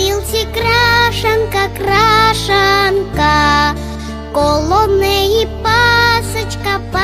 тарілці крашанка, крашанка, коло неї пасочка.